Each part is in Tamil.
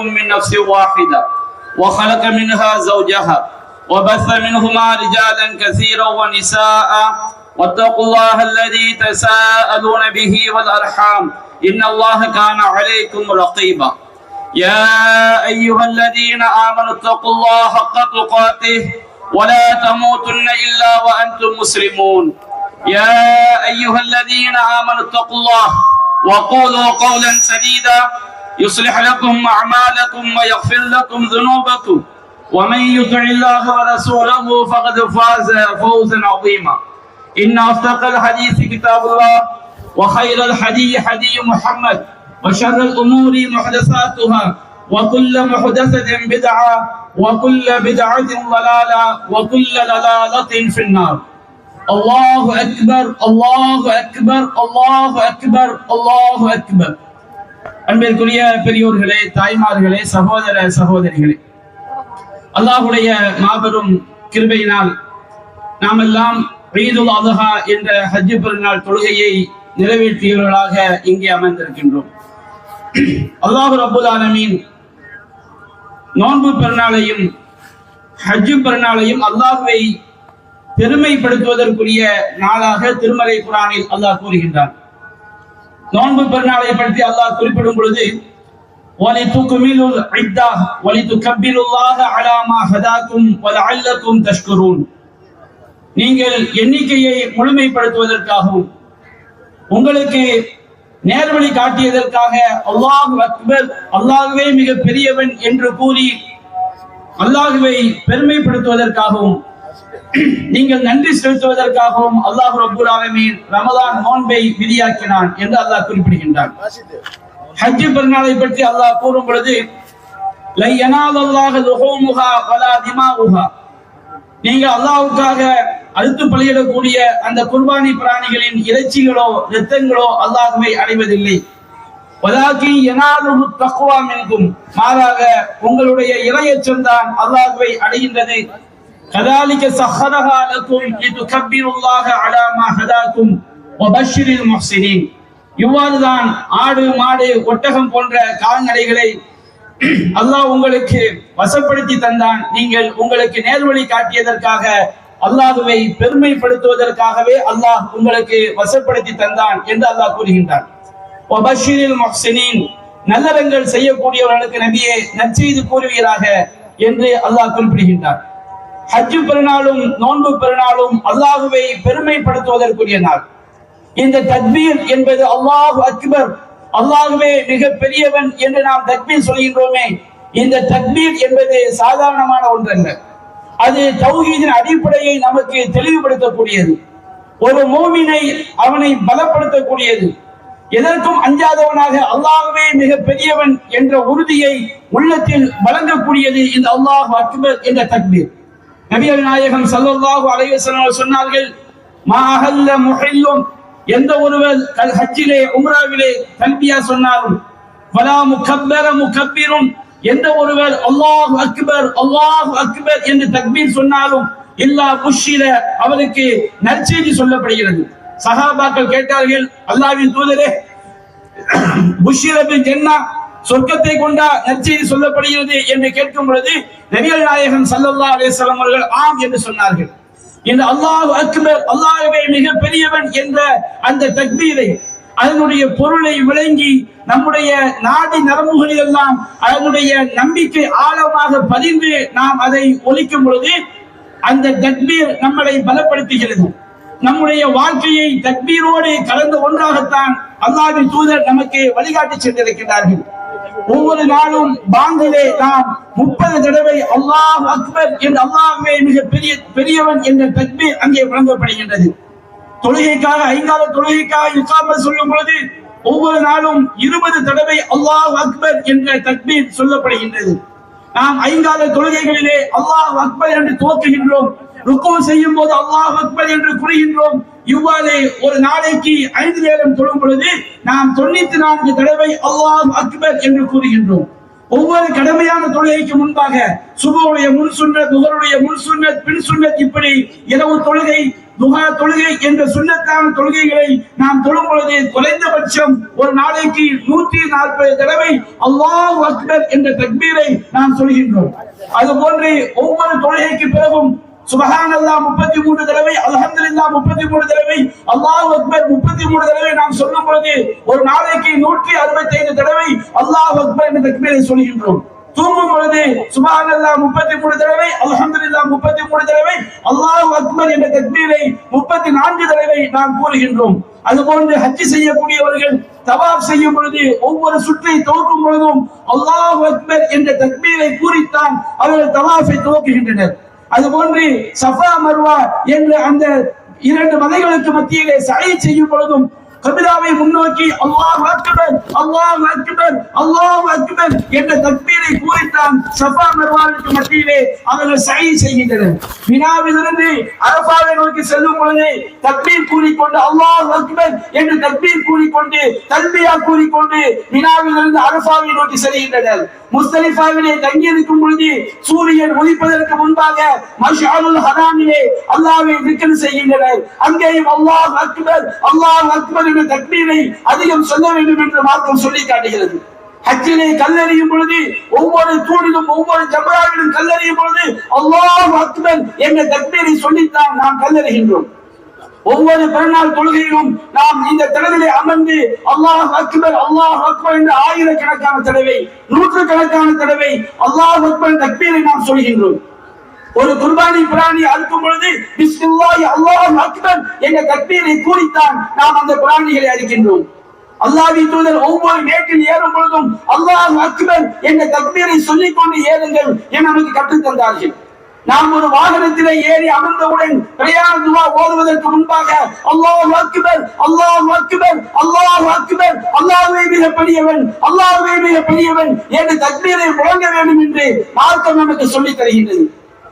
من نفس واحدة وخلق منها زوجها وبث منهما رجالا كثيرا ونساء واتقوا الله الذي تساءلون به والأرحام إن الله كان عليكم رقيبا. يا أيها الذين آمنوا اتقوا الله حق تقاته ولا تموتن إلا وأنتم مسلمون. يا أيها الذين آمنوا اتقوا الله وقولوا قولا سديدا يصلح لكم أعمالكم ويغفر لكم ذنوبكم. ومن يطع الله ورسوله فقد فاز فوزا عظيما. إن أصدق الحديث كتاب الله وخير الحديث حديث محمد وشر الأمور محدثاتها وكل محدثة بدعة وكل بدعة ضلالة وكل ضلالة في النار. الله أكبر الله أكبر الله أكبر الله أكبر. அன்பிற்குரிய பெரியோர்களே தாய்மார்களே சகோதர சகோதரிகளே. அல்லாஹுடைய மாபெரும் கிருபையினால் நாம் எல்லாம் ஈதுல் அதுஹா என்ற ஹஜ்ஜு பெருநாள் தொழுகையை நிறைவேற்றியவர்களாக இங்கே அமர்ந்திருக்கின்றோம். அல்லாஹு ரபுல் ஆலமீன் நோன்பு பெருநாளையும் ஹஜ்ஜு பெருநாளையும் அல்லாஹுவை பெருமைப்படுத்துவதற்குரிய நாளாக திருமலை குரானில் அல்லாஹ் கூறுகின்றான். நோன்பு பெருநாளை பற்றி அல்லாஹ் குறிப்பிடும் பொழுது وَلِتُكْمِلُوا الْعِدَّةَ وَلِتُكَبِّرُوا اللَّهَ عَلَى مَا هَدَاكُمْ وَلَعَلَّكُمْ تَشْكُرُونَ நீங்கள் எண்ணிக்கையை முழுமைப்படுத்துவதற்காகவும் உங்களுக்கு நேர்வழி காட்டியதற்காக அல்லாஹ் அக்பர் அல்லாஹுவே மிக பெரியவன் என்று கூறி அல்லாஹுவை பெருமைப்படுத்துவதற்காகவும் நீங்கள் நன்றி செலுத்துவதற்காகவும் அல்லாஹ் ரபுல் ஆலமீன் ரமதான் நோன்பை விதியாக்கினான் என்று அல்லாஹ் குறிப்பிடுகின்றான். ஹஜ்ஜு பெருநாளை பற்றி அல்லாஹ் கூறும் பொழுது நீங்க அல்லாவுக்காக அழுத்து பலியிடக்கூடிய அந்த குர்பானி பிராணிகளின் இறைச்சிகளோ ரத்தங்களோ அல்லாஹ்வை அடைவதில்லை. மாறாக உங்களுடைய இறையச்சம் தான் அல்லாஹுவை அடைகின்றது. كذلك سخرها لكم لتكبروا الله على மா هداكم وبشر المحسنين. இவ்வாறுதான் ஆடு மாடு ஒட்டகம் போன்ற கால்நடைகளை அல்லாஹ் உங்களுக்கு வசப்படுத்தி தந்தான். நீங்கள் உங்களுக்கு நேர்வழி காட்டியதற்காக அல்லாஹுவை பெருமைப்படுத்துவதற்காகவே அல்லாஹ் உங்களுக்கு வசப்படுத்தி தந்தான் என்று அல்லாஹ் கூறுகின்றான். நல்லறங்கள் செய்யக்கூடியவர்களுக்கு நபியே நற்செய்து கூறுவீராக என்று அல்லாஹ் குறிப்பிடுகின்றார் ஹஜ்ஜு பெருநாளும் நோன்பு பெருநாளும் அல்லாஹுவை பெருமைப்படுத்துவதற்குரிய நாள். இந்த தக்பீர் என்பது அல்லாஹு அக்பர் அல்லாஹுவே மிக பெரியவன் என்று நாம் தக்பீர் சொல்கின்றோமே. இந்த தக்பீர் என்பது சாதாரணமான ஒன்றல்ல. அது தௌஹீதின் அடிப்படையை நமக்கு தெளிவுபடுத்தக்கூடியது. ஒரு மோமினை அவனை பலப்படுத்தக்கூடியது. எதற்கும் அஞ்சாதவனாக அல்லாஹுவே மிக பெரியவன் என்ற உறுதியை உள்ளத்தில் வழங்கக்கூடியது இந்த அல்லாஹ் அக்பர் என்ற தக்பீர். நபிகள் நாயகம் சல்லல்லாஹு அலைஹி சொன்னார்கள் மா அஹல்ல முஹில்லும். எந்த ஒருவர் கல் ஹஜ்ஜிலே உம்ராவிலே தல்பியா சொன்னாலும் வலா முகப்பர முகப்பிரும். எந்த ஒருவர் அல்லாஹ் அக்பர் அல்லாஹ் அக்பர் என்று தக்பீர் சொன்னாலும் இல்லா புஷில அவருக்கு நற்செய்தி சொல்லப்படுகிறது. சஹாபாக்கள் கேட்டார்கள் அல்லாவின் தூதரே புஷிரபின் ஜென்னா சொர்க்கத்தை கொண்டா நற்செய்தி சொல்லப்படுகிறது என்று கேட்கும் பொழுது நபிகள் நாயகன் சல்லல்லா அலிஸ்லாம் அவர்கள் ஆம் என்று சொன்னார்கள். இந்த அல்லாஹ் அக்பர் அல்லாஹுவே மிக பெரியவன் என்ற அந்த தக்பீரை அதனுடைய பொருளை விளங்கி நம்முடைய நாடி நரம்புகளில் எல்லாம் அதனுடைய நம்பிக்கை ஆழமாக பதிந்து நாம் அதை ஒழிக்கும் பொழுது அந்த தக்பீர் நம்மளை பலப்படுத்துகிறது. நம்முடைய வாழ்க்கையை தக்பீரோடு கலந்த ஒன்றாகத்தான் அல்லாஹ்வின் தூதர் நமக்கு வழிகாட்டி சென்றிருக்கிறார்கள் ஒவ்வொரு நாளும் பாங்கிலே நாம் முப்பது தடவை அல்லாஹ் அக்பர் என்று அல்லாஹ்வே மிக பெரிய பெரியவன் என்ற தக்பீர் அங்கே வழங்கப்படுகின்றது. தொழுகைக்காக ஐங்கால தொழுகைக்காக இக்காமல் சொல்லும் பொழுது ஒவ்வொரு நாளும் இருபது தடவை அல்லாஹ் அக்பர் என்ற தக்பீர் சொல்லப்படுகின்றது. நாம் ஐங்கால தொழுகைகளிலே அல்லாஹ் அக்பர் என்று துவக்குகின்றோம். ருக்கோ செய்யும் போது அல்லாஹ் அக்பர் என்று கூறுகின்றோம். இவ்வாறு ஒரு நாளைக்கு ஐந்து நேரம் தொழும் பொழுது நாம் தொண்ணூத்தி நான்கு தடவை அல்லாஹ் அக்பர் என்று கூறுகின்றோம். ஒவ்வொரு கடமையான தொழுகைக்கு முன்பாக சுபுடைய முன் சுண்ணத் துகருடைய முன் சுண்ணத் பின் சுண்ணத் இப்படி இரவு தொழுகை துகா தொழுகை என்ற சுண்ணத்தான தொழுகைகளை நாம் தொழும் பொழுது குறைந்தபட்சம் ஒரு நாளைக்கு நூற்றி நாற்பது தடவை அல்லாஹ் அக்பர் என்ற தக்பீரை நாம் சொல்கின்றோம். அது போன்று ஒவ்வொரு தொழுகைக்கு பிறகும் சுபஹான் அல்லா முப்பத்தி மூன்று தடவை அல்ஹம்துலில்லாஹ் முப்பத்தி மூணு தடவை அல்லாஹ் அக்பர் முப்பத்தி மூணு தடவை நாம் சொல்லும் பொழுது ஒரு நாளைக்கு நூற்றி அறுபத்தி ஐந்து தடவை அல்லாஹ் அக்பர் என்ற தக்பீரை சொல்கின்றோம். தூங்கும் பொழுது சுபஹான் அல்லாஹ் முப்பத்தி மூணு தடவை அல்ஹம்துலில்லாஹ் முப்பத்தி மூணு தடவை அல்லாஹ் அக்பர் என்ற தக்பீரை முப்பத்தி நான்கு தடவை நாம் கூறுகின்றோம். அதுபோன்று ஹஜ் செய்யக்கூடியவர்கள் தவாப் செய்யும் பொழுது ஒவ்வொரு சுற்றை துவக்கும் பொழுதும் அல்லாஹ் அக்பர் என்ற தக்பீரை கூறித்தான் அவர்கள் தவாஃபை துவக்குகின்றனர். அதுபோன்று சஃபா மர்வா என்ற அந்த இரண்டு மலைகளுக்கு மத்தியிலே சடை செய்யும் பொழுதும் கபிலாவை முன்னோக்கி அல்லாஹ் அக்பர் அல்லாஹ் அக்பர் அல்லாஹ் அக்பர் என்ற தக்பீரை கூறித்தான் சஃபா மர்வாவுக்கு மத்தியிலே அவர்கள் சை செய்கின்றனர். வினாவிலிருந்து அரபாவை நோக்கி செல்லும் பொழுது தக்பீர் கூறிக்கொண்டு அல்லாஹ் அக்பர் என்று தக்பீர் கூறிக்கொண்டு தல்பியா கூறிக்கொண்டு வினாவிலிருந்து அரபாவை நோக்கி செல்கின்றனர். முஸ்தலிஃபாவிலே தங்கியிருக்கும் பொழுது சூரியன் ஒழிப்பதற்கு முன்பாக மஷாலுல் ஹராமிலே அல்லாவை திக்ர் செய்கின்றனர். அங்கேயும் அல்லாஹ் அக்பர் அல்லாஹ் அக்பர் என்ற தக்மீரை அதிகம் சொல்ல வேண்டும் என்று மார்க்கம் சொல்லி காட்டுகிறது. ஹஜ்ஜிலே கல்லறியும் பொழுது ஒவ்வொரு தூணிலும் ஒவ்வொரு ஜபராவிலும் கல்லறியும் பொழுது அல்லாஹ் அக்பர் என்ற தக்மீரை சொல்லித்தான் நாம் கல்லறிகின்றோம். ஒவ்வொரு பிறநாள் தொழுகையிலும் நாம் இந்த தடவிலே அமர்ந்து அல்லாஹ் அக்பர் அல்லாஹ் அக்பர் என்று ஆயிரக்கணக்கான தடவை நூற்று கணக்கான தடவை அல்லாஹ் அக்பர் தக்பீரை நாம் சொல்கின்றோம். ஒரு குர்பானி பிராணி அறுக்கும் பொழுது பிஸ்மில்லாஹி அல்லாஹ் அக்பர் என்ற தக்பீரை கூறித்தான் நாம் அந்த பிராணிகளை அறுக்கின்றோம் அல்லாஹ்வின் தூதர் ஒவ்வொரு மேட்டில் ஏறும் பொழுதும் அல்லாஹ் அக்பர் என்ற தக்பீரை சொல்லிக் கொண்டு ஏறுங்கள் என நமக்கு கற்றுத் தந்தார்கள். நாம் ஒரு வாகனத்திலே ஏறி அமர்ந்தவுடன் பிரயாண துவா ஓதுவதற்கு முன்பாக அல்லாஹ் அக்பர் அல்லாஹ் அக்பர் அல்லாஹ் அக்பர் அல்லாஹ்வே மிக பெரியவன் அல்லாஹ்வே மிக பெரியவன் என்று தக்பீரை முழங்க வேண்டும் என்று மார்க்கம் நமக்கு சொல்லித் தருகின்றது.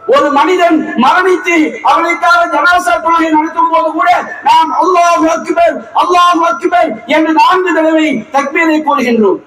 ஒரு மனிதன் மரணித்து அவனுக்காக ஜனாசா தொழுகை நடத்தும் போது கூட நாம் அல்லாஹ் அக்பர் அல்லாஹ் அக்பர் என்று நான்கு தடவை தக்பீரை கூறுகின்றோம்.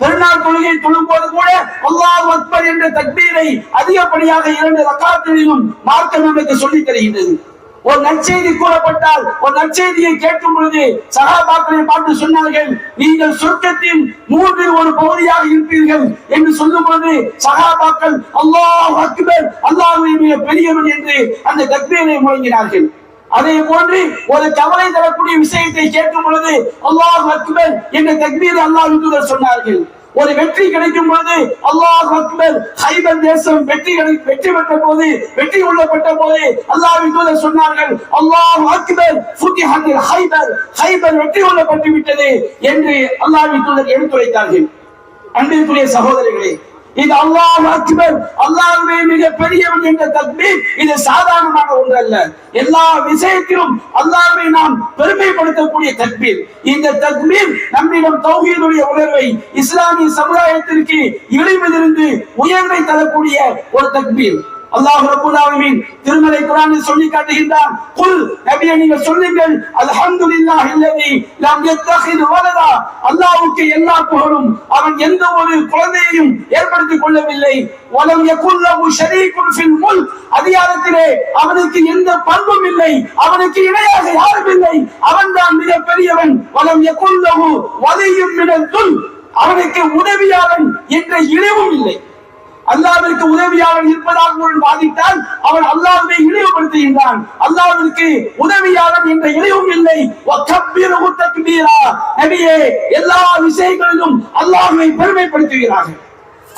பெருநாள் தொழுகை தொழும் போது கூட அல்லாஹ் அக்பர் என்ற தக்பீரை அதிகப்படியாக இரண்டு ரக்காத்திலும் மார்க்கம் நமக்கு சொல்லித் தருகின்றது. ஒரு நற்செய்தி கூறப்பட்டால் ஒரு நற்செய்தியை கேட்கும் பொழுது சகாபாக்களை பார்த்து சொன்னார்கள் நீங்கள் சொர்க்கத்தின் மூன்றில் ஒரு பகுதியாக இருப்பீர்கள் என்று சொல்லும் பொழுது சகாபாக்கள் அல்லாஹ் அக்பர் அல்லாஹ்வை மிக பெரியவன் என்று அந்த தக்பீரை முழங்கினார்கள். அதே போன்று ஒரு கவலை தரக்கூடிய விஷயத்தை கேட்கும் பொழுது அல்லாஹ் அக்பர் என்ற தக்பீர் அல்லாஹ் தூதர் சொன்னார்கள். ஒரு வெற்றி கிடைக்கும் பொழுது அல்லாஹ் அக்பர் ஹைபர் தேசம் வெற்றி வெற்றி பெற்ற போது வெற்றி கொள்ளப்பட்ட போது அல்லாஹ் தூதர் சொன்னார்கள் அல்லாஹ் அக்பர் ஃபுதிஹத்தில் ஹைபர் ஹைபர் வெற்றி கொள்ளப்பட்டு விட்டது என்று அல்லாஹ்வின் தூதர் எடுத்துரைத்தார்கள். அன்பிற்குரிய சகோதரர்களே இது அல்லாஹ் அக்பர் அல்லாஹ்வே மிக பெரியவன் என்ற தக்பீர் இது சாதாரணமான ஒன்று அல்ல எல்லா விஷயத்திலும் அல்லாஹ்வை நாம் பெருமைப்படுத்தக்கூடிய தக்பீர். இந்த தக்பீர் நம்மிடம் தௌஹீதுடைய உணர்வை இஸ்லாமிய சமுதாயத்திற்கு இழிவிலிருந்து உயர்வை தரக்கூடிய ஒரு தக்பீர். அல்லாஹ் ரப்பல் ஆலமீன் திருமலை குர்ஆனில் சொல்லி காட்டுகின்றான் குல் நபியே நீங்க சொல்லுங்கள் அல்ஹம்துலில்லாஹ் அல்லதி லம் யத்தஹிது வலதா. அல்லாஹ்வுக்கு எல்லா புகழும் அவன் எந்த ஒரு குழந்தையையும் ஏற்படுத்திக் கொள்ளவில்லை. வலம் யகுல் லஹு ஷரீகுன் ஃபில் முல்க். அதிகாரத்திலே அவனுக்கு எந்த பண்பும் இல்லை அவனுக்கு இணையாக யாரும் இல்லை. அவன்தான் மிக பெரியவன் வலம் யகுல் லஹு வலியும் மினல் துல். அவனுக்கு உதவியாளன் என்ற இழிவும் இல்லை. அல்லாவிற்கு உதவியாளன் இருப்பதாக ஒரு வாதிட்டால் அவன் அல்லாஹ்வை இழிவுபடுத்துகின்றான். அல்லாவிற்கு உதவியாளன் என்ற இழிவும் இல்லை. நபியே எல்லா விஷயங்களிலும் அல்லாஹ்வை பெருமைப்படுத்துகிறார்கள்.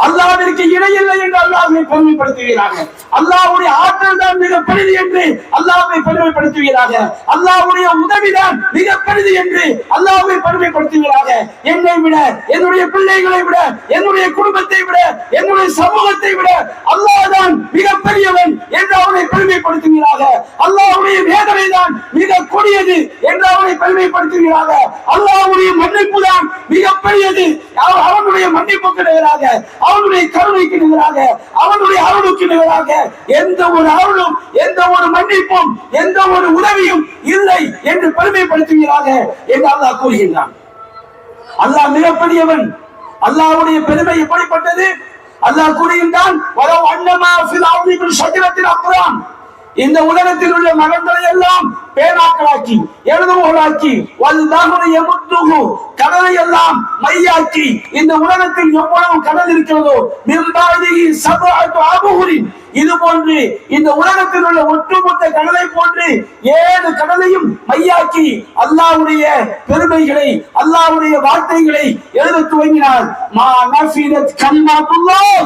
அல்லாவிற்கு இணையில்லை என்று அல்லாவை பெருமைப்படுத்துகிறார்கள் அல்லாவுடைய ஆற்றல் தான் மிகப்பெரிது என்று அல்லாவை பெருமைப்படுத்துகிறாங்க அல்லாவுடைய உதவிதான் மிகப்பெரிது என்று அல்லாவை பெருமைப்படுத்துகிறாங்க என்னை விட என்னுடைய பிள்ளைகளை விட என்னுடைய குடும்பத்தை விட என்னுடைய சமூகத்தை விட அல்லாஹ் தான் மிக பெரியவன் என்று அவனை பெருமைப்படுத்துகிறாங்க அல்லாவுடைய வேதனை தான் மிக கொடியது என்று அவனை பெருமைப்படுத்துகிறாங்க அல்லாஹ்வுடைய மன்னிப்பு தான் மிகப்பெரியது அவனுடைய மன்னிப்புக்கு நிகராக அவனுடைய கருணைக்கு நிகராக அவனுடைய அருளுக்கு நிகராக எந்த ஒரு அருளும் எந்த ஒரு மன்னிப்பும் எந்த ஒரு உதவியும் இல்லை என்று பெருமைப்படுத்துகிறாக என்று அல்லாஹ் கூறுகின்றான். அல்லாஹ் மிகப்பெரியவன். அல்லாஹ்வுடைய பெருமை எப்படிப்பட்டது? அல்லாஹ் கூறுகின்றான் வரவு அண்ணமா ஃபில் அர்தி இந்த உலகத்தில் உள்ள மரங்களை எல்லாம் பேனாக்களாக்கி எழுதுகோளாக்கி வல்தகுன எமுத்துகு கடலை எல்லாம் மையாக்கி இந்த உலகத்தில் எவ்வளவு கடல் இருக்கிறதோ மிம்பாதி சபாத்து ஆபுகுரின் இது போன்று இந்த உலகத்தில் உள்ள ஒட்டுமொத்த கடலை போன்று ஏழு கடலையும் மையாக்கி அல்லாவுடைய பெருமைகளை அல்லாவுடைய வார்த்தைகளை எழுத துவங்கினார். மா நஃபிதத் கலிமாத்துல்லாஹ்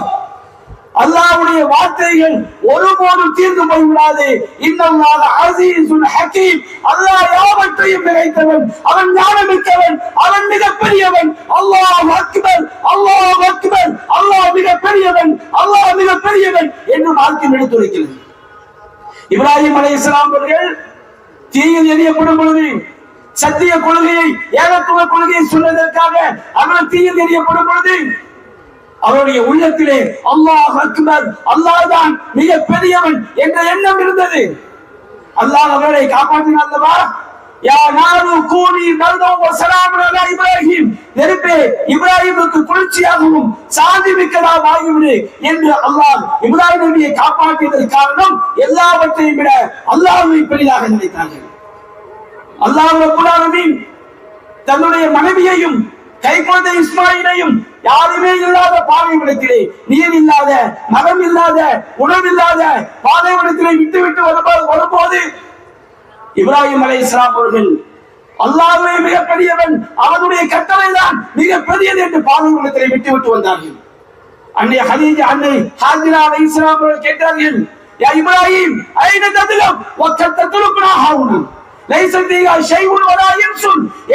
அல்லாவுடைய வார்த்தைகள் ஒருபோதும் தீர்ந்து போய்விடாது. இன்னும் அஸீஸுல் ஹக்கீம் அல்லாஹ் யாவற்றையும் நிறைத்தவன் அவன் ஞானமிக்கவன் அவன் மிகப்பெரியவன். அல்லாஹ் அக்பர் அல்லாஹ் அக்பர். அல்லாஹ் மிகப்பெரியவன் அல்லாஹ் மிகப்பெரியவன் என்று வாழ்க்கை எடுத்துரைக்கிறது. இப்ராஹிம் அலைஹிஸ்ஸலாம் அவர்கள் தீயில் எரியப்படும் பொழுது சத்திய கொள்கையை ஏகத்துவ கொள்கையை சொன்னதற்காக அவர்கள் தீயில் எரியப்படும் பொழுது அவருடைய உள்ளத்திலே அல்லாஹ் அக்பர் அல்லாஹ் தான் மிக பெரியவன் என்ற எண்ணம் இருந்தது. அல்லாஹ் அவரை காப்பாற்றினார் அல்லவா? யா நாரு கூனி மர்தம் வசலாம் அலா நெருப்பே இப்ராஹிமுக்கு குளிர்ச்சியாகவும் சாந்தி மிக்கதாக ஆகிவிடு என்று அல்லாஹ் இப்ராஹிம் நபியை காப்பாற்றியதற்கு காரணம் எல்லாவற்றையும் விட அல்லாஹ்வை பெரிதாக நினைத்தார்கள். அல்லாஹ் ரப்பல் தன்னுடைய மனைவியையும் கை குழந்தை இஸ்மாயிலையும் யாருமே இல்லாத பாலைவனத்திலே நீர் இல்லாத மரம் இல்லாத உணவு இல்லாத பாலைவனத்திலே விட்டு விட்டு வரும்போது வரும்போது இப்ராஹிம் அலை இஸ்லாம் அவர்கள் அல்லாஹ்வே மிக பெரியவன் அவனுடைய கட்டளை தான் மிக பெரியது என்று பாலைவனத்திலே விட்டு விட்டு வந்தார்கள். அன்னை ஹதீஜா அன்னை ஹாஜிரா அலை இஸ்லாம் அவர்கள் கேட்டார்கள் இப்ராஹிம் ஐன ததுலம் வக்கத்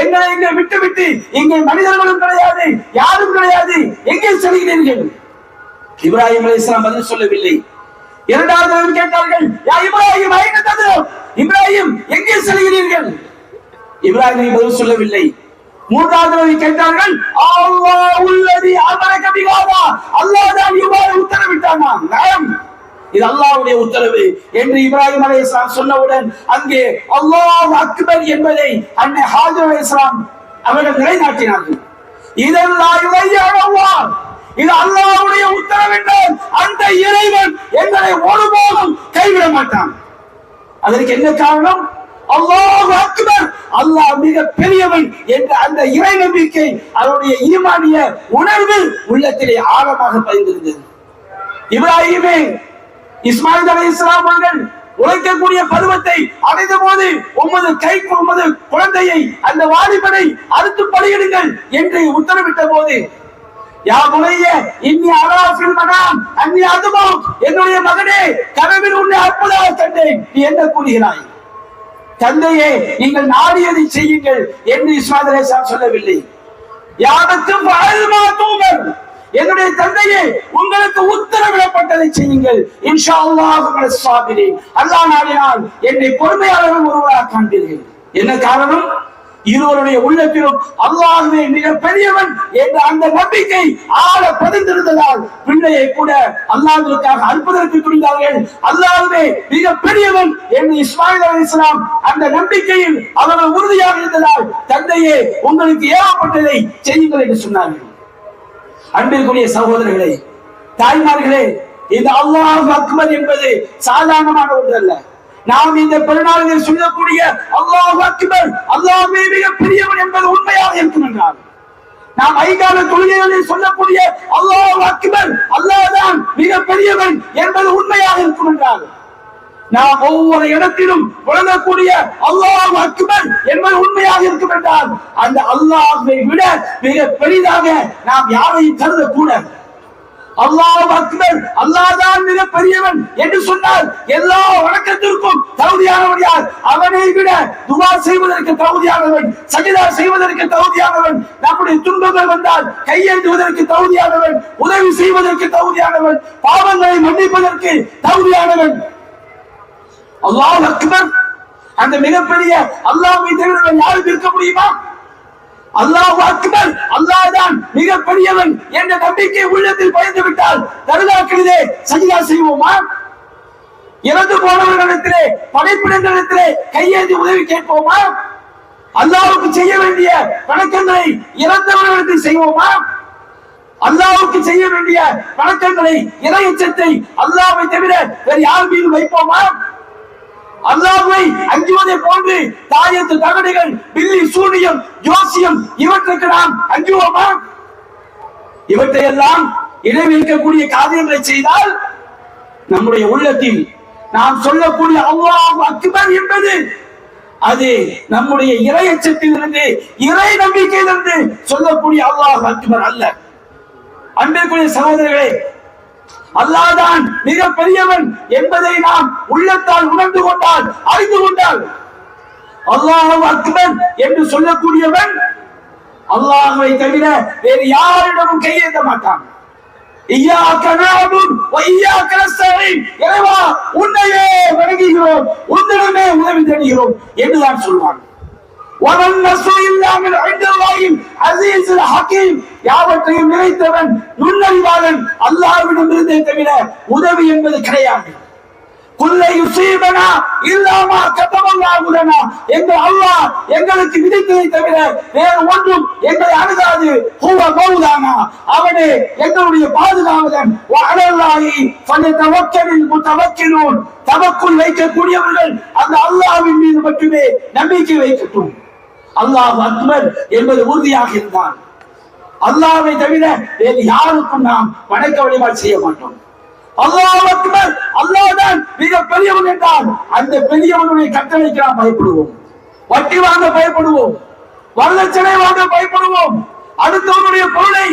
எங்களை இங்கே விட்டு விட்டு இங்கே மனிதர்களும் கிடையாது யாரும் கிடையாது. எங்கே செல்கிறீர்கள்? இப்ராஹிம் அலைஹிஸ்ஸலாம் பதில் சொல்லவில்லை. இரண்டாவது கேட்டார்கள் யா இப்ராஹிம் ஐன இப்ராஹிம் எங்கே செல்கிறீர்கள்? இப்ராஹிம் பதில் சொல்லவில்லை. மூன்றாவது கேட்டார்கள் அல்லாஹ் உள்ளதி அமரக பிகாதா அல்லாஹ் தான் இவ்வாறு உத்தரவிட்டானா? நயம். இது அல்லாவுடைய உத்தரவு என்று இப்ராஹிம் அலைஹிஸ்ஸலாம் சொன்னவுடன் அங்கே அல்லாஹ் அக்பர் என்பதை அன்னை ஹாஜர் அலைஹிஸ்ஸலாம் அவர்கள் நிலைநாட்டினார்கள். இதெல்லாம் இது அல்லாவுடைய உத்தரவு என்றால் அந்த இறைவன் எங்களை ஒருபோதும் கைவிட மாட்டான். அதற்கு என்ன காரணம்? அல்லாஹ் அக்பர். அல்லாஹ் மிக பெரியவன் என்ற அந்த இறை நம்பிக்கை அவருடைய ஈமானிய உணர்வு உள்ளத்திலே ஆழமாக பதிந்திருந்தது. இப்ராஹிமே இஸ்மாயில் அலி இஸ்லாம் மகன் உழைக்கக்கூடிய பருவத்தை அடைந்த போது உமது கை உமது குழந்தையை அந்த வாலிபனை அறுத்து பலியிடுங்கள் என்று உத்தரவிட்ட போது யா என்னுடைய மகனே கனவில் உன்னை அற்புதமாக கண்டேன். நீ என்ன கூறுகிறாய்? தந்தையே நீங்கள் நாடியதை செய்யுங்கள் என்று இஸ்மாயில் சொல்லவில்லை. யாருக்கும் என்னுடைய தந்தையே உங்களுக்கு உத்தரவிடப்பட்டதை செய்யுங்கள். இன்ஷா அல்லாஹ் உங்கள் சாபிரி அல்லாஹ் நாடினால் என்னை பொறுமையாளர்கள் ஒருவராக காண்பீர்கள். என்ன காரணம்? இருவருடைய உள்ளத்திலும் அல்லாஹ்வே மிக பெரியவன் என்ற அந்த நம்பிக்கை ஆழ பதிந்திருந்ததால் பிள்ளையை கூட அல்லாஹ்விற்காக அற்புதற்கு துணிந்தார்கள். அல்லாஹ்வே மிக பெரியவன் என்று இஸ்மாயில் அலைஹிஸ்ஸலாம் அந்த நம்பிக்கையில் அவர்கள் உறுதியாக இருந்ததால் தந்தையே உங்களுக்கு ஏவப்பட்டதை செய்யுங்கள் என்று சொன்னார்கள். அன்பிற்குரிய சகோதரர்களே தாய்மார்களே இந்த அல்லாஹ் அக்பர் என்பது சாதாரணமான ஒன்று அல்ல நாம் இந்த பெருநாளில் சொல்லக்கூடிய அல்லாஹ் அக்பர் அல்லாஹ்வே மிக பெரியவன் என்பது உண்மையாக இருக்கும் என்றால் நாம் ஐகால தொழுகைகளில் சொல்லக்கூடிய அல்லாஹ் அக்பர் அல்லாஹ் தான் மிக பெரியவன் என்பது உண்மையாக இருக்கும் என்றால் நாம் ஒவ்வொரு இடத்திலும் வழங்கக்கூடிய அல்லாஹ் அக்பர் என்பது உண்மையாக இருக்கும் என்றால் அந்த அல்லாஹை விட மிக பெரிதாக நாம் யாரையும் கருதக்கூடாது. அல்லாஹ் அக்பர் அல்லாஹ் தான் மிக பெரியவன் என்று சொன்னால் எல்லா வணக்கத்திற்கும் தகுதியானவன் யார்? அவனை விட துவா செய்வதற்கு தகுதியானவன் சஜிதா செய்வதற்கு தகுதியானவன் நம்முடைய துன்பங்கள் வந்தால் கையேந்துவதற்கு தகுதியானவன் உதவி செய்வதற்கு தகுதியானவன் பாவங்களை மன்னிப்பதற்கு தகுதியானவன். அல்லாஹ் அக்பர். அந்த மிகப்பெரிய அல்லாஹ் தவிர யாரும் இருக்க முடியுமா? அல்லாஹ் அக்பர் அல்லாஹ் தான் மிகப்பெரியவன் என்ற நம்பிக்கை உள்ளத்தில் பயந்து விட்டால் தருதாக்களிலே சஜிதா செய்வோமா? இறந்து போனவர்களிடத்திலே படைப்பிடங்களிடத்திலே கையேந்தி உதவி கேட்போமா? அல்லாவுக்கு செய்ய வேண்டிய வணக்கங்களை இறந்தவர்களுக்கு செய்வோமா? அல்லாவுக்கு செய்ய வேண்டிய வணக்கங்களை இறையச்சத்தை அல்லாவை தவிர வேறு யார் மீது வைப்போமா? அல்லாஹ்வை அஞ்சுவதை போன்று தாயத்து தகடுகள் பில்லி சூனியம் ஜோசியம் இவற்றுக்கு நாம் அஞ்சுவோமா? இவற்றை எல்லாம் இணை வைக்கக்கூடிய காரியங்களை செய்தால் நம்முடைய உள்ளத்தில் நாம் சொல்லக்கூடிய அல்லாஹ் அக்பர் என்பது அது நம்முடைய இறை அச்சத்திலிருந்து இறை நம்பிக்கையிலிருந்து சொல்லக்கூடிய அல்லாஹ் அக்பர் அல்ல. அன்பிற்குரிய சகோதரர்களே அல்லாதான் மிக பெரியவன் என்பதை நாம் உள்ளத்தால் உணர்ந்து கொண்டால் அறிந்து கொண்டால் அல்லாஹ் அக்பர் என்று சொல்லக்கூடியவன் அல்லாஹ்வை தவிர வேறு யாரிடமும் கையேந்த மாட்டான். உன்னையே வணங்குகிறோம் உன்னிடமே உதவி தருகிறோம் என்றுதான் சொல்வான். யாவற்றையும் நினைத்தவன் நுண்ணறிவாளன் அல்லாஹ்விடமிருந்தே தவிர உதவி என்பது கிடையாது. குல்லை யுசீபனா இல்லாமா கத்தமல்லாஹுலனா எங்கள் அல்லாஹ் எங்களுக்கு விதித்ததை தவிர வேறு ஒன்றும் எங்களை அணுகாது. ஹுவ மௌலானா. அவனே எங்களுடைய பாதுகாவலன். வஅலல்லாஹி ஃபலதவக்கலில் முத்தவக்கிலூன் தவக்குள் வைக்கக்கூடியவர்கள் அந்த அல்லாஹ்வின் மீது மட்டுமே நம்பிக்கை வைக்கட்டும். அல்லாஹ் அக்பர் என்பது உறுதியாக இருந்தான். அல்லாவை தவிர வேறு யாருக்கும் நாம் வணக்க வழிபாடு செய்ய மாட்டோம். அல்லாஹ் அக்பர் அல்லாஹ் தான் மிக பெரியவன் என்றால் அந்த பெரியவனுடைய கட்டளைக்கு நாம் பயப்படுவோம். வட்டி வாங்க பயப்படுவோம். வரதட்சணை வாங்க பயப்படுவோம். அடுத்தவனுடைய பொருளை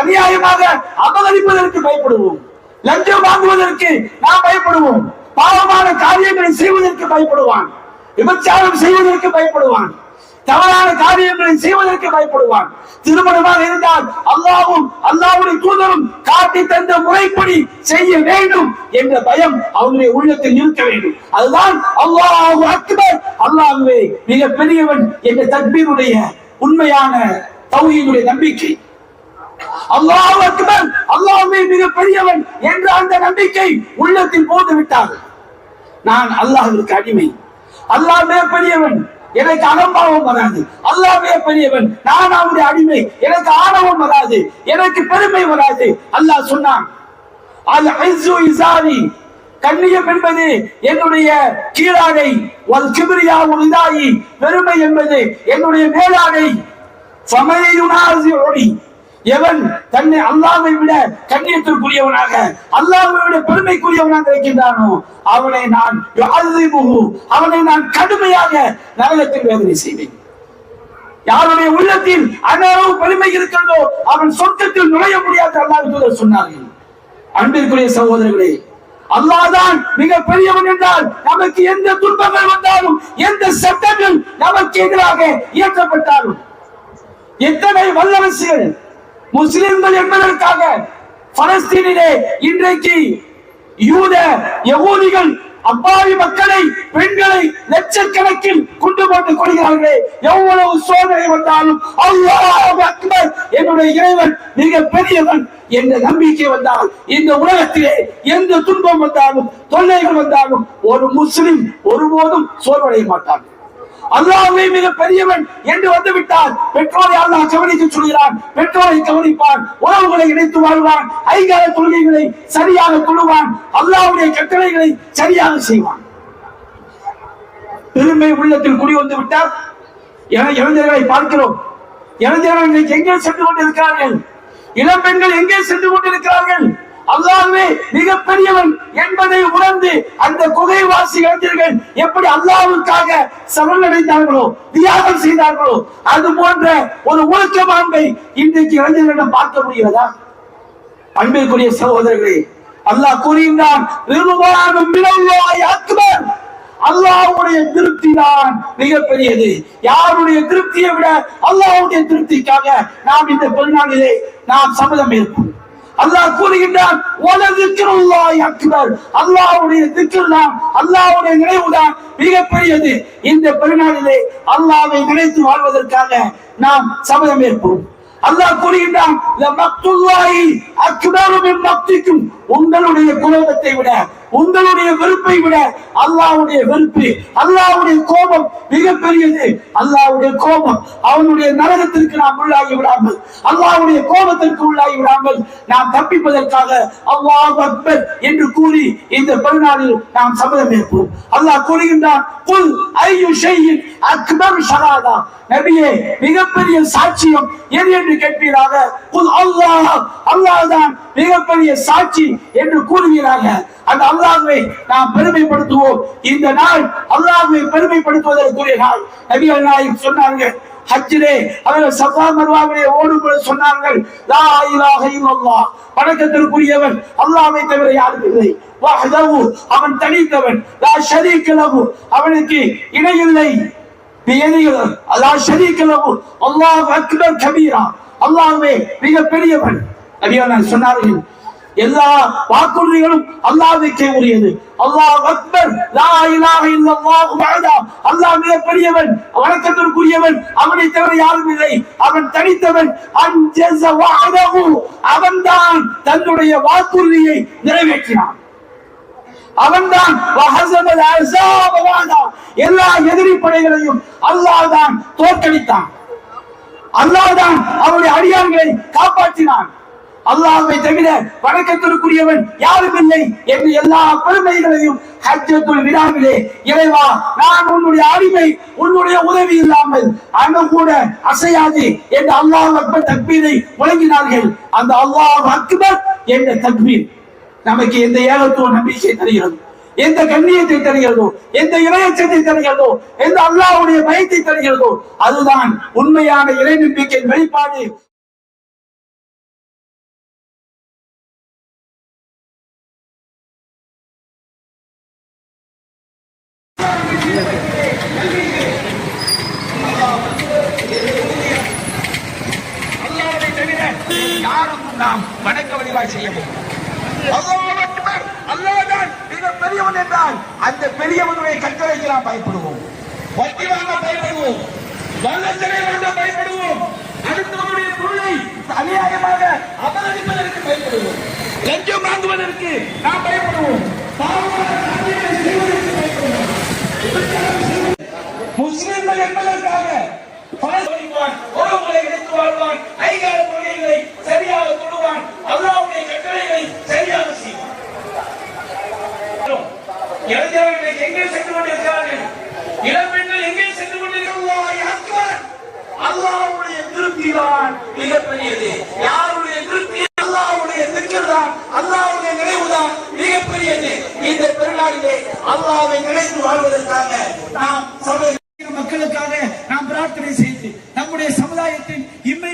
அநியாயமாக அபகரிப்பதற்கு பயப்படுவோம். லஞ்சம் வாங்குவதற்கு நாம் பயப்படுவோம். பாவமான காரியங்களை செய்வதற்கு பயப்படுவான். விபச்சாரம் செய்வதற்கு பயப்படுவான். தவறான காரியங்களை செய்வதற்கு பயப்படுவான். திருமணமாக இருந்தால் அல்லாவும் அல்லாவுடைய தூதரும் காட்டி தந்த முறைப்படி செய்ய வேண்டும் என்ற பயம் அவனுடைய உள்ளத்தில் இருக்க வேண்டும். அதுதான் அல்லாஹ் அக்பர். அல்லாஹுவே மிக பெரியவன் என்ற தக்பீருடைய உண்மையான தௌஹீதுடைய நம்பிக்கை. அல்லாஹ் அக்பர் அல்லாஹ்வே மிக பெரியவன் என்ற அந்த நம்பிக்கை உள்ளத்தில் போட்டு விட்டார் நான் அல்லாஹ்விற்கு அடிமை. அல்லாஹ் மிக பெரியவன் எனக்கு அகம்பாவம் வராது. அல்லாவே பெரியவன் நான் அவருடைய அடிமை. எனக்கு ஆணவம் வராது. எனக்கு பெருமை வராது. அல்லாஹ் சொன்னான் அல் ஐசு இசாரி கண்ணியம் என்பது என்னுடைய கீழாடை. ஒரு கிபிரியா ஒரு இதாயி. பெருமை என்பது என்னுடைய மேலாடை. சமையுனாசி ஒளி எவன் தன்னை அல்லாவை விட கண்ணியத்திற்குரியவனாக அல்லாவை விட பெருமைக்குரியவனாக இருக்கின்றானோ அவனை நான் அவனை நான் கடுமையாக நரகத்தில் வேதனை செய்வேன். யாருடைய உள்ளத்தில் அனளவு பெருமை இருக்கிறதோ அவன் சொர்க்கத்தில் நுழைய முடியாது அல்லாஹ் தூதர் சொன்னார்கள். அன்பிற்குரிய சகோதரர்களே அல்லாதான் மிக பெரியவன் என்றால் நமக்கு எந்த துன்பங்கள் வந்தாலும் எந்த சட்டங்கள் நமக்கு எதிராக இயக்கப்பட்டாலும் எத்தனை வல்லரசுகள் முஸ்லிம்கள் என்பதற்காக பலஸ்தீனிலே இன்றைக்கு யூத யகூதிகள் அப்பாவி மக்களை பெண்களை லட்சக்கணக்கில் குண்டு போட்டுக் கொள்கிறார்களே. எவ்வளவு சோதனை வந்தாலும் அக்பர் என்னுடைய இறைவன் மிக பெரியவன் என்ற நம்பிக்கை வந்தால் இந்த உலகத்திலே எந்த துன்பம் வந்தாலும் தொல்லைகள் வந்தாலும் ஒரு முஸ்லிம் ஒருபோதும் சோர்வடைய மாட்டான். அல்லாஹ்வே மிக பெரியவன் என்று வந்துவிட்டால் பெற்றோரை அல்லாஹ் கவனிக்க சொல்கிறான். பெற்றோரை கவனிப்பான். உறவுகளை இணைத்து வாழ்வான். ஐகால தொழுகைகளை சரியாக தொழுவான். அல்லாஹ்வுடைய கட்டளைகளை சரியாக செய்வான். பெருமை உள்ளத்தில் குடி வந்து விட்டால் என இளைஞர்களை பார்க்கிறோம். இளைஞர்கள் எங்கே சென்று கொண்டிருக்கிறார்கள்? இளம் பெண்கள் எங்கே சென்று கொண்டிருக்கிறார்கள்? அல்லாவே மிகப்பெரியவன் என்பதை உணர்ந்து அந்த குகைவாசி இளைஞர்கள் எப்படி அல்லாவுக்காக சமநடைந்தார்களோ தியாகம் செய்தார்களோ அது போன்ற ஒரு ஒழுக்க மாண்பை இன்றைக்கு இளைஞர்களிடம் பார்க்க முடிகிறதா? அன்பிற்குரிய சகோதரர்களே அல்லாஹ் கூறுகின்றான் அக்பர்." அல்லாவுடைய திருப்தி தான் மிகப்பெரியது. யாருடைய திருப்தியை விட அல்லாவுடைய திருப்திக்காக நாம் இந்த பெருநாளிலே நாம் சபதம் இருப்போம் அல்லாஹ் கூறுகின்றான் "வலதிக்ருல்லாஹி அக்பர்." அல்லாஹ்வுடைய திக்ர் தான் அல்லாஹ்வுடைய நினைவு தான் மிகப்பெரியது. இந்த பெருநாளிலே அல்லாஹ்வை நினைத்து வாழ்வதற்காக நாம் சபதம் ஏற்போம். அல்லாஹ் கூறுகின்றான் அக்பரும் அக்பரு உங்களுடைய குலோகத்தை விட உங்களுடைய வெறுப்பை விட அல்லாஹ்வுடைய வெறுப்பு அல்லாவுடைய கோபம் மிகப்பெரியது. அல்லாவுடைய கோபம் அவனுடைய நரகத்திற்கு நாம் உள்ளாகி விடாமல் அல்லாவுடைய கோபத்திற்கு உள்ளாகி விடாமல் நாம் தப்பிப்பதற்காக அல்லாஹ் அக்பர் என்று கூறி இந்த பெருநாளில் நாம் சபதம் ஏற்போம். அல்லாஹ் கூறுகின்றான் குல் அக்பர் ஷகாதா நபியே மிகப்பெரிய சாட்சியம் எது என்று கேட்பீராக? குல் அல்லாஹ். அல்லாஹ் தான் மிகப்பெரிய சாட்சி என்று கூறுகிறாங்க அந்த அல்லாஹ்வை நாம் பெருமைப்படுத்துவோம். இந்த நாள் அல்லாஹ்வை பெருமைப்படுத்துவதற்குரிய நாள். நபி அல்லாஹ் சொன்னாங்க ஹஜ்ஜிலே அவர்கள் சஃபா மர்வாவிலே ஓடும் பொழுது சொன்னார்கள் லா இலாஹ இல்லல்லாஹ் வணக்கத்திற்குரியவன் அல்லாஹ்வை தவிர யாரும் இல்லை. வஹ்தஹு அவன் தனித்தவன். லா ஷரீக லஹு அவனுக்கு இணையில்லை லா ஷரீக ஷரீக்கலவும் அல்லாஹ் அக்பர் கபீரா. அல்லாஹ்வே மிக பெரியவன் நபிகள் சொன்னார்கள் எல்லா வாக்குறுதிகளும் அல்லாஹ்வுக்கே உரியது. அல்லாஹ் அக்பர் லா இலாஹ இல்லல்லாஹ் வஹதா. அல்லாஹ் மிக பெரியவன் வணக்கத்திற்குரியவன் அவனை தவிர யாரும் இல்லை. அவன் தனித்தவன். அன்ஜஸ வஹதஹு. அவன்தான் தன்னுடைய வாக்குறுதியை நிறைவேற்றினான். அவன்தான் எல்லா எதிரி படைகளையும் அல்லாஹ் தான் தோற்கடித்தான். அல்லாஹ் தான் அவருடைய அடியான்களை காப்பாற்றினான். அல்லாஹ்வை தவிர வணக்கத்திற்குரியவன் யாரும் இல்லை என்று எல்லா பெருமைகளையும் ஹஜ்ஜத்துல் விழாவிலே இறைவா நான் உன்னுடைய அடிமை உன்னுடைய உதவி இல்லாமல் அங்கு கூட அசையாது என்று அல்லாஹ் அக்பர் தக்பீரை வழங்கினார்கள். அந்த அல்லாஹ் அக்பர் என்ற தக்பீர். நமக்கு எந்த ஏகத்துவ நம்பிக்கை தருகிறது எந்த கண்ணியத்தை தருகிறதோ எந்த இறையச்சத்தை தருகிறதோ எந்த அல்லாவுடைய பயத்தை தருகிறதோ அதுதான் உண்மையான இறை நம்பிக்கையின் வெளிப்பாடு அல்லாஹ்வை தவிர யாரும் நாம் வணக்க வழிபாடு செய்ய முடியும் அல்லாஹ் அக்பர் அல்லாஹ்தான் மிக பெரியவன் என்றால் அந்த பெரியவனுடைய கட்டளைக்கு நாம் பயப்படுவோம் வட்டி வாங்க பயப்படுவோம் வல்லச்சனை வாங்க பயப்படுவோம் அடுத்தவனுடைய பொருளை அநியாயமாக அபகரிப்பதற்கு பயப்படுவோம் லஞ்சம் வாங்குவதற்கு நாம் பயப்படுவோம். பாவமான காரியங்களை செய்வதற்கு பயப்படுவோம் முஸ்லிம்கள் என்பதற்காக பரஸ்பரிப்பான், உறவுகளை இணைத்து வாழ்வான் ஐகார கொள்கைகளை சரியாக தொடுவான் அல்லாவுடைய கட்டளைகளை சரியாக செய்வான். இளைஞர்கள் எங்கே சென்று கொண்டிருக்கிறார்கள்? இளம் பெண்கள் எங்கே சென்று கொண்டிருக்கிறார்கள்? அல்லாவுடைய திருப்தி தான் மிகப்பெரியது. யாருடைய திருப்தி? அல்லாவுடைய திக்கர் தான். அல்லாவுடைய நினைவு தான் மிகப்பெரியது. இந்த பெருநாளிலே அல்லாவை நினைத்து வாழ்வதற்காக நாம் சபை மக்களுக்காக நாம் பிரார்த்தனை செய்து நம்முடைய சமுதாயத்தின் இம்மை